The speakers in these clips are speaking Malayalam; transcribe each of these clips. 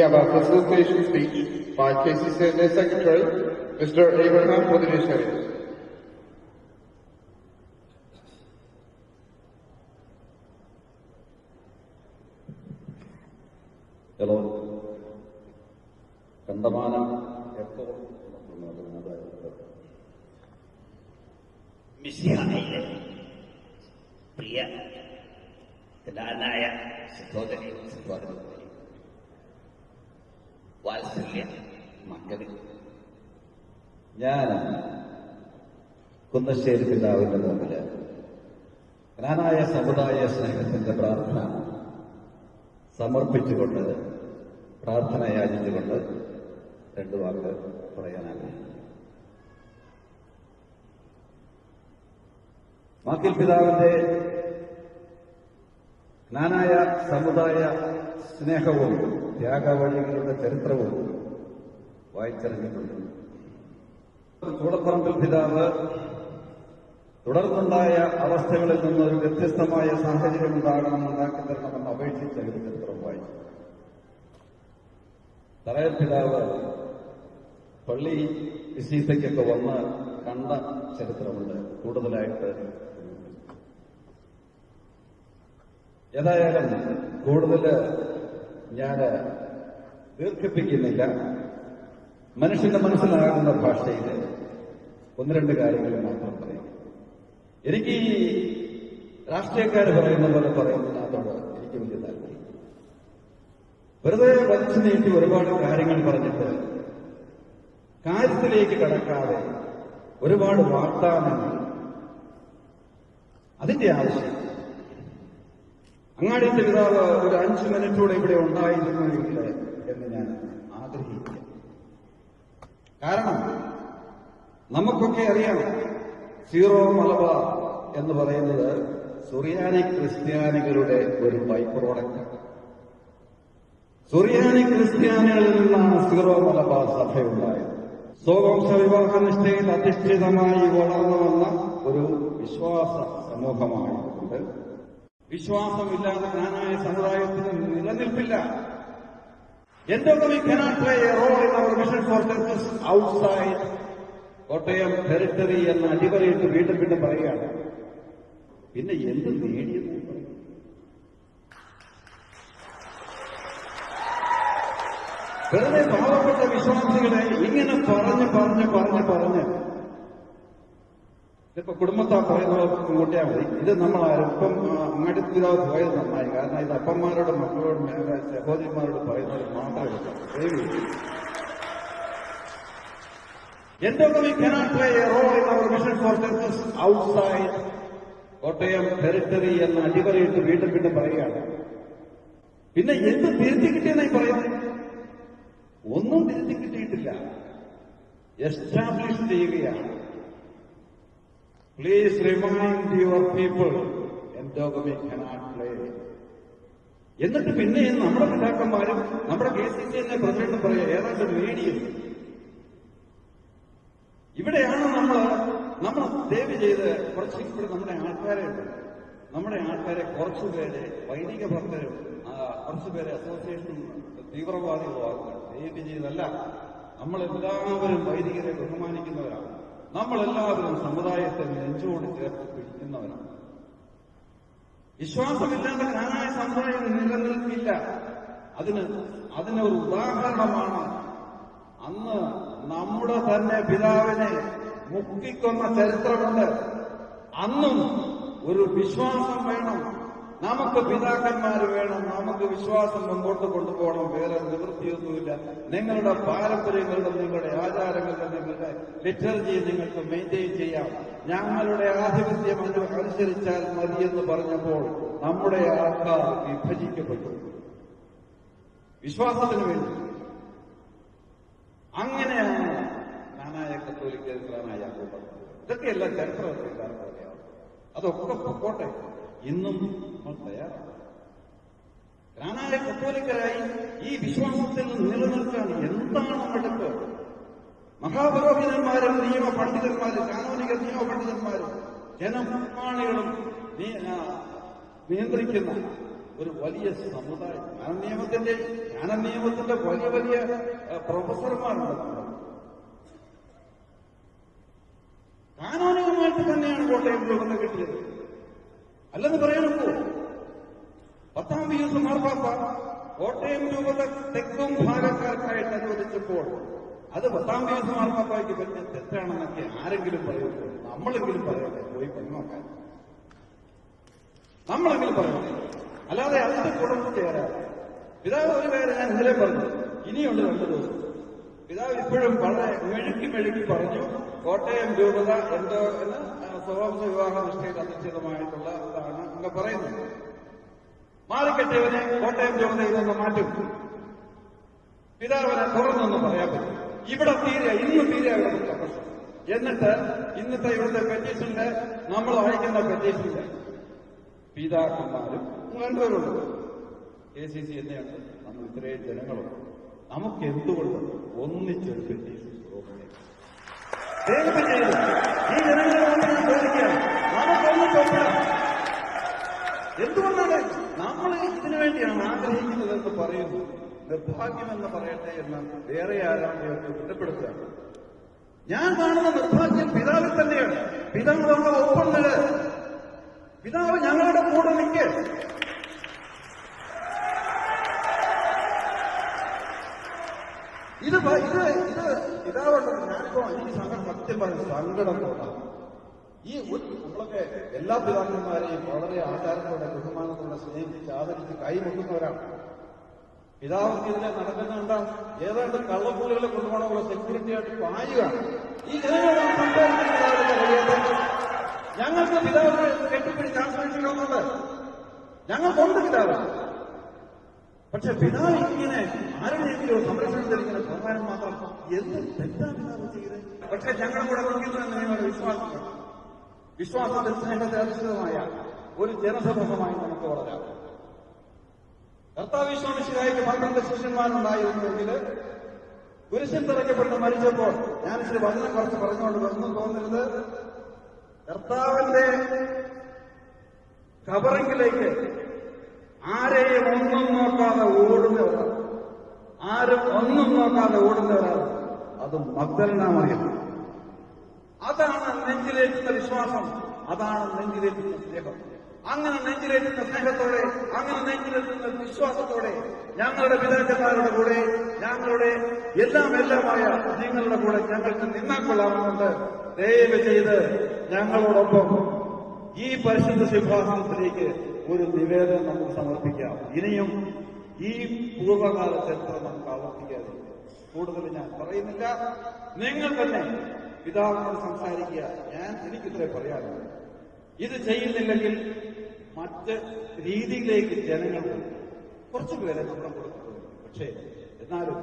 അടുത്തതായി we have a facilitation speech by KCCNA Secretary, Mr. Abraham Podinishari. Hello കണ്ടമാനം എപ്പോൾ മിശിഹായിലെ പ്രിയ പിതാനായ സഹോദരി സഹോദരൻ വാത്സല്യ മകന് ഞാൻ കുന്നശ്ശേരി പിതാവിന്റെ മുമ്പിൽ ജ്ഞാനായ സമുദായ സ്നേഹത്തിന്റെ പ്രാർത്ഥന സമർപ്പിച്ചുകൊണ്ട് പ്രാർത്ഥന യാചിച്ചുകൊണ്ട് രണ്ടു വാക്ക് പറയാനാഗ്രഹിക്കുന്നു മാക്കിൽ പിതാവിന്റെ ജ്ഞാനായ സമുദായ സ്നേഹവും ത്യാഗവഴികളുടെ ചരിത്രവും വായിച്ചറിഞ്ഞിട്ടുണ്ട്. ചൂളപ്പറമ്പിൽ പിതാവ് തുടർന്നുണ്ടായ അവസ്ഥകളിൽ നിന്ന് ഒരു വ്യത്യസ്തമായ സാഹചര്യം ഉണ്ടാകണം ഉണ്ടാക്കി തരണമെന്ന് അപേക്ഷിച്ച ഒരു ചരിത്രം വായിച്ചു. തറയൽ പിതാവ് പള്ളി വിശീസയ്ക്കൊക്കെ വന്ന് കണ്ട ചരിത്രമുണ്ട്. കൂടുതലായിട്ട് ഏതായാലും കൂടുതൽ ഞാൻ ദീർഘിപ്പിക്കുന്നില്ല. മനുഷ്യന്റെ മനസ്സിലാകുന്ന ഭാഷയിൽ ഒന്ന് രണ്ട് കാര്യങ്ങൾ മാത്രം പറയും. എനിക്ക് ഈ രാഷ്ട്രീയക്കാർ പറയുന്ന പോലെ പറയുന്നതിനകത്തോട് എനിക്ക് വലിയ താല്പര്യം. വെറുതെ വലിച്ചു നീട്ടി ഒരുപാട് കാര്യങ്ങൾ പറഞ്ഞിട്ട് കാര്യത്തിലേക്ക് കടക്കാതെ ഒരുപാട് വാഗ്ദാനങ്ങൾ അതിന്റെ ആവശ്യം. അങ്ങാടി പിതാവ് ഒരു അഞ്ച് മിനിറ്റൂടെ ഇവിടെ ഉണ്ടായിരുന്നുവെങ്കിൽ എന്ന് ഞാൻ ആഗ്രഹിക്കുക. കാരണം നമുക്കൊക്കെ അറിയാം സീറോ മലബാർ എന്ന് പറയുന്നത് സുറിയാനി ക്രിസ്ത്യാനികളുടെ ഒരു ബൈ പ്രോഡക്റ്റ് സുറിയാനി ക്രിസ്ത്യാനികളിൽ നിന്നാണ് സീറോ മലബാർ സഭയുണ്ടായത്. സ്വവംശ വിവാഹ നിഷ്ഠയിൽ അധിഷ്ഠിതമായി വളർന്നു വന്ന ഒരു വിശ്വാസ സമൂഹമായതുകൊണ്ട് വിശ്വാസമില്ലാതെ ജ്ഞാനായ സമുദായത്തിന് നിലനിൽപ്പില്ല. Endogamy cannot play a role in our mission Kottayam territory എന്ന അടിവരയിട്ട് വീണ്ടും വീണ്ടും പറയുകയാണ്. പിന്നെ എന്ത് നേടിയെന്ന് വെറുതെ പാവപ്പെട്ട വിശ്വാസികളെ ഇങ്ങനെ പറഞ്ഞ് പറഞ്ഞ് പറഞ്ഞ് പറഞ്ഞ് ഇതിപ്പോ കുടുംബത്താ പറയുന്നവർക്ക് കൂട്ടിയാൽ മതി. ഇത് നമ്മൾ ഇപ്പം അങ്ങാടിത്തിരാവ് പോയത് നന്നായി. കാരണം ഇത് അപ്പന്മാരോടും മക്കളോടും മേലെ സഹോദരിമാരോട് പറയുന്നത് മാത്രമേ ഉള്ളൂ Endogamy cannot play a role in our mission for outside Kottayam territory എന്ന അടിവരയിട്ട് വീണ്ടും വീണ്ടും പറയുകയാണ്. പിന്നെ എന്ത് തിരുത്തി കിട്ടിയെന്നായി പറയുന്നത്? ഒന്നും തിരുത്തി കിട്ടിയിട്ടില്ല. എസ്റ്റാബ്ലിഷ് ചെയ്യുകയാണ്. Please remind your people endogamy cannot play എന്നിട്ട് പിന്നെ നമ്മുടെ പിതാക്കന്മാരും നമ്മുടെ കെ സി സി എന്നെ പ്രസിഡന്റ് പറയാം. ഏതാണ്ട് മീഡിയം ഇവിടെയാണ് നമ്മൾ നമ്മൾ ദയവ് ചെയ്ത് കുറച്ച് ഇവിടെ നമ്മുടെ ആൾക്കാരെ നമ്മുടെ ആൾക്കാരെ കുറച്ചുപേരെ വൈദിക ഭക്തരും കുറച്ചുപേരെ അസോസിയേഷൻ തീവ്രവാദികളുമാക്കുക ദയവ് ചെയ്തല്ല നമ്മളെല്ലാവരും വൈദികരെ ബഹുമാനിക്കുന്നവരാണ്. നമ്മളെല്ലാവരും സമുദായത്തെ നെഞ്ചോട് ചേർത്ത് പിടിക്കുന്നവരാണ്. വിശ്വാസമില്ലാത്ത ഞാനായ സമുദായം നിലനിൽക്കില്ല അതിന് അതിനൊരു ഉദാഹരണമാണ് അന്ന് നമ്മുടെ തന്നെ പിതാവിനെ മുക്കിക്കൊന്ന ചരിത്രമുണ്ട്. അന്നും ഒരു വിശ്വാസം വേണം. നമുക്ക് പിതാക്കന്മാർ വേണം നമുക്ക് വിശ്വാസം മുമ്പോട്ട് കൊണ്ടുപോകണം വേറെ നിവൃത്തിയൊന്നുമില്ല. നിങ്ങളുടെ പാരമ്പര്യങ്ങളുടെ നിങ്ങളുടെ ആചാരങ്ങളുടെ നിങ്ങളുടെ ലിറ്റർജി നിങ്ങൾക്ക് മെയിന്റെയിൻ ചെയ്യാം. ഞങ്ങളുടെ ആധിപത്യം അനു അനുസരിച്ചാൽ മതിയെന്ന് പറഞ്ഞപ്പോൾ നമ്മുടെ ആൾക്കാർ വിഭജിക്കപ്പെട്ടു. വിശ്വാസത്തിന് വേണ്ടി. അങ്ങനെയാണ് നാനായ കത്തോലിക്കാനായ യാക്കോബ ഇതൊക്കെയല്ല ചരിത്രം അതൊക്കെ പൊക്കോട്ടെ. ഇന്നും നമ്മൾ തയ്യാറാണ്. കാനായ കത്തോലിക്കരായി ഈ വിശ്വാസത്തിൽ നിലനിൽക്കാൻ എന്താണ് നടപ്പ് മഹാപുരോഹിതന്മാരും നിയമ പണ്ഡിതന്മാരും കാനോനിക നിയമ പണ്ഡിതന്മാരും ജനപ്രമാണികളും നിയന്ത്രിക്കുന്ന ഒരു വലിയ സമുദായം. ജ്ഞാന നിയമത്തിന്റെ ജ്ഞാന നിയമത്തിന്റെ വലിയ വലിയ പ്രൊഫസർമാരുണ്ട്. കാനോനികമായിട്ട് തന്നെയാണ് കോട്ടയം രൂപത കിട്ടിയത്. അല്ലെന്ന് പറയണപ്പോ പത്താം പീയൂസ് മാർപ്പാപ്പ കോട്ടയം രൂപത തെക്കും ഭാഗക്കാർക്കായിട്ട് അനുവദിച്ചപ്പോൾ അത് പത്താം പീയൂസ് മാർപ്പാപ്പയ്ക്ക് പറ്റിയ തെറ്റാണെന്നൊക്കെ ആരെങ്കിലും പറയുമോ? നമ്മളെങ്കിലും പറയട്ടെ. പോയി നോക്കാൻ നമ്മളെങ്കിലും പറയട്ടെ. അല്ലാതെ അതിന്റെ കുടുംബം ചേരാം പിതാവ് ഒരു കാര്യം ഞാൻ ഇന്നലെ പറഞ്ഞു. ഇനിയുണ്ട് രണ്ടു ദിവസം. പിതാവ് ഇപ്പോഴും വളരെ മെഴുക്കി മെഴുക്കി പറഞ്ഞു കോട്ടയം രൂപത എന്തോ എന്ന് സ്വഭാവ വിവാഹ നിഷ്ഠയിൽ അധിഷ്ഠിതമായിട്ടുള്ള അങ്ങ് പറയുന്നത് മാറിക്കെട്ടിയവനെ കോട്ടയം രൂപതയിൽ നിന്ന് മാറ്റും. പിതാവിനെ തുറന്നൊന്ന് പറയാൻ പറ്റും. ഇവിടെ തീരെ ഇന്ന് തീരെ ഇവിടുത്തെ പ്രശ്നം എന്നിട്ട് ഇന്നത്തെ ഇവിടുത്തെ പെറ്റീഷന്റെ നമ്മൾ അയക്കുന്ന പെറ്റീഷന്റെ പിതാക്കന്മാരും രണ്ടുപേരുണ്ട് കെ സി സി എന്നെയാണ് നമ്മൾ ഇത്രയും ജനങ്ങളും. നമുക്ക് എന്തുകൊണ്ട് ഒന്നിച്ചൊരു പെറ്റീഷൻ ദയവ് ചെയ്ത്? ഈ ജനങ്ങളെ ചോദിക്കുകയാണ്. എന്തുകൊണ്ടാണ് നമ്മൾ ഇതിനു വേണ്ടിയാണ് ആഗ്രഹിക്കുന്നതെന്ന് പറയുന്നു? നിർഭാഗ്യം എന്ന് പറയട്ടെ എന്ന് വേറെ ആരാണെന്ന് കുറ്റപ്പെടുത്തുകയാണ് ഞാൻ കാണുന്ന നിർഭാഗ്യം പിതാവിൽ തന്നെയാണ്. പിതാവ് നമ്മുടെ ഒപ്പുണ്ട് പിതാവ് ഞങ്ങളുടെ കൂടെ നിൽക്ക്. ഇത് ഇത് ഇത് പിതാവുണ്ട് ഞാനിപ്പോ എനിക്ക് സങ്കടം സത്യം പറഞ്ഞു സങ്കടം തോന്നാം. ഈ നമ്മളൊക്കെ എല്ലാ പിതാക്കന്മാരെയും വളരെ ആചാരത്തോടെ ബഹുമാനത്തോടെ സ്നേഹിച്ച് ആദരിച്ച് കൈമുട്ടുന്നവരാണ്. പിതാവ് ഇതിനെ നടക്കുന്നുണ്ട ഏതാണ്ട് കള്ളപ്പൂലുകളെ കൊണ്ടുപോകണമുള്ള സെക്യൂരിറ്റി ആയിട്ട് പായുകയാണ്. ഈ ജനങ്ങളാണ് സംസാരിക്കുന്ന ചാൻസ് ഞങ്ങൾക്ക് പിതാവിനെ കെട്ടിപ്പിടിച്ച് ആശ്രയിച്ചിട്ടുള്ളത് ഞങ്ങൾക്കുണ്ട് പിതാവ്. പക്ഷെ പിതാവ് ഇങ്ങനെ ആരുടെയെങ്കിലും സംരക്ഷണം ധരിക്കുന്ന ഭഗവാൻ മാത്രം എന്ത് തെറ്റാ പിതാവ് ചെയ്ത് പക്ഷെ ഞങ്ങൾ കൂടെ നിൽക്കുന്നു നിങ്ങളുടെ വിശ്വാസം വിശ്വാസത്തിൽ സ്നേഹത്തെ അധിഷ്ഠിതമായ ഒരു ജനസമൂഹമായി നമുക്ക് വളരാം. കർത്താവിശ്വാമിശിലായിട്ട് പന്ത്രണ്ട് ശിഷ്യന്മാരുണ്ടായിരുന്നുവെങ്കിൽ കുരിശൻ തിറക്കപ്പെട്ട് മരിച്ചപ്പോൾ ഞാൻ ഇച്ചിരി വചനം കുറച്ച് പറഞ്ഞുകൊണ്ട് വന്നു തോന്നരുത്. കർത്താവിന്റെ കബറിങ്കിലേക്ക് ആരെയും ഒന്നും നോക്കാതെ ഓടുന്നവരാണ് ആരും ഒന്നും നോക്കാതെ ഓടുന്നവരാണ് അത് മഗ്ദലനാമറിയാം അതാണ് നെഞ്ചിലേറ്റുന്ന വിശ്വാസം അതാണ് നെഞ്ചിലേറ്റുന്ന സ്നേഹം. അങ്ങനെ നെഞ്ചിലേറ്റുന്ന സ്നേഹത്തോടെ അങ്ങനെ നെഞ്ചിലേറ്റുന്ന വിശ്വാസത്തോടെ ഞങ്ങളുടെ പിതാക്കന്മാരുടെ കൂടെ ഞങ്ങളുടെ എല്ലാം എല്ലാമായ നിങ്ങളുടെ കൂടെ ഞങ്ങൾക്ക് നിന്നാൽ കൊള്ളാമെന്നുണ്ട്. ദയവ് ചെയ്ത് ഞങ്ങളോടൊപ്പം ഈ പരിശുദ്ധ സിംഹാസനത്തിലേക്ക് ഒരു നിവേദനം നമുക്ക് സമർപ്പിക്കാം. ഇനിയും ഈ പൂർവകാല ചരിത്രം നമുക്ക് ആവർത്തിക്കാതെ. കൂടുതൽ ഞാൻ പറയുന്നില്ല. നിങ്ങൾ തന്നെ പിതാവിനോട് സംസാരിക്കുക. ഞാൻ എനിക്കിത്രേ പറയാറുണ്ട് ഇത് ചെയ്യുന്നില്ലെങ്കിൽ മറ്റ് രീതിയിലേക്ക് ജനങ്ങൾ കുറച്ചു പേരെ നമ്മൾ കൊടുക്കുന്നുണ്ട് പക്ഷേ എന്നാലും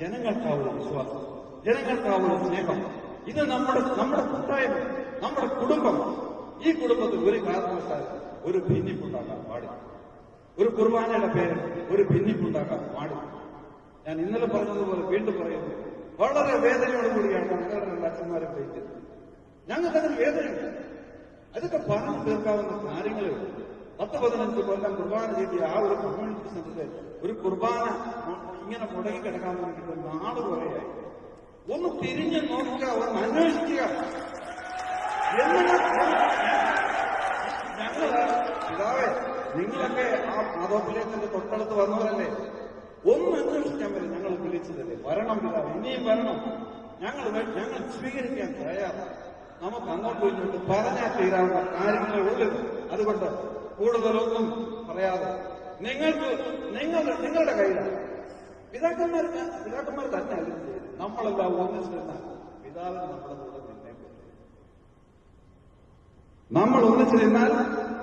ജനങ്ങൾക്കാവുന്ന വിശ്വാസം ജനങ്ങൾക്കാവുന്ന സ്നേഹം ഇത് നമ്മുടെ നമ്മുടെ കൂട്ടായ്മ നമ്മുടെ കുടുംബം. ഈ കുടുംബത്തിൽ ഒരു കാരണവശാലും ഒരു ഭിന്നിപ്പുണ്ടാക്കാൻ പാടില്ല. ഒരു കുർബാനയുടെ പേരിൽ ഒരു ഭിന്നിപ്പുണ്ടാക്കാൻ പാടില്ല. ഞാൻ ഇന്നലെ പറഞ്ഞതുപോലെ വീണ്ടും പറയുന്നു വളരെ വേദനയോടുകൂടിയാണ് രണ്ട് അച്ഛന്മാരെ പോയിട്ട് ഞങ്ങൾക്കതിന് വേദനയുണ്ട്. അതൊക്കെ പറഞ്ഞു തീർക്കാവുന്ന കാര്യങ്ങളേ പത്ത് പതിനഞ്ച് കൊല്ലം കുർബാന ചെയ്ത ആ ഒരു കമ്മ്യൂണിറ്റി സെന്ററിൽ ഒരു കുർബാന ഇങ്ങനെ മുടങ്ങി കിടക്കാൻ വേണ്ടിയിട്ട് നാട് കുറയായി ഒന്ന് തിരിഞ്ഞു നോക്കുക ഒന്ന് അന്വേഷിക്കുക. ഞങ്ങൾ പിതാവേ നിങ്ങളൊക്കെ ആ മാധവപ്പിലേത്തിന്റെ തൊട്ടടുത്ത് വന്നവരല്ലേ? ഒന്ന് അന്വേഷിക്കാൻ വരും ഞങ്ങൾ വിളിച്ചതല്ലേ? വരണം പിതാവ് ഇനിയും വരണം. ഞങ്ങൾ ഞങ്ങൾ സ്വീകരിക്കാൻ തയ്യാറാണ്. നമുക്ക് അങ്ങോട്ട് പോയിട്ട് പറഞ്ഞാൽ തീരാവുന്ന കാര്യങ്ങളെ ഉള്ളൂ. അതുകൊണ്ട് കൂടുതലൊന്നും പറയാതെ. നിങ്ങൾക്ക് നിങ്ങൾ നിങ്ങളുടെ കയ്യിലാണ് പിതാക്കന്മാർക്ക് പിതാക്കന്മാർ തന്നെ അല്ല നമ്മളെല്ലാം ഒന്നിച്ചിരുന്ന പിതാവിന് നമ്മുടെ കൂടെ നിന്നേ. നമ്മൾ ഒന്നിച്ചിരുന്നാൽ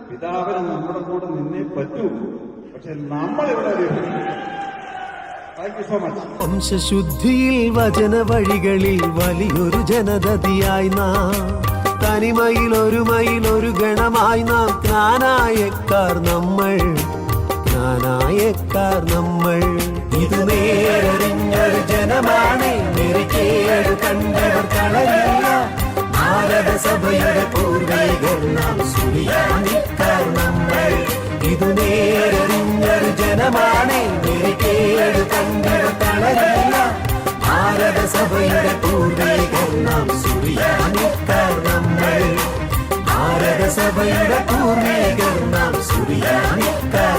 പിതാവിന് നമ്മുടെ കൂടെ നിന്നേ പറ്റൂ. പക്ഷെ നമ്മളിവിടെ വംശശുദ്ധിയിൽ വചന വഴികളിൽ വലിയൊരു ജനതതിയായി നാം. തനിമയിൽ ഒരു മയിൽ ഒരു ഗണമായി നാം. ജ്ഞാനായക്കാർ നമ്മൾ ജ്ഞാനായക്കാർ നമ്മൾ. ഇത് നേരറിഞ്ഞൊരു ജനമാണ് ഭാരതസഭയുടെ പൂർവികർ നാം സുറിയാനിക്കാർ നമ്മൾ. ഇത് നേരറിഞ്ഞൊരു ജനമാണ് സഭയുടെ പൂർവികൾ നാം സുറിയാനിക്കാർ ഭാരത സഭയുടെ പൂർവികൾ നാം സുറിയാനിക്കാർ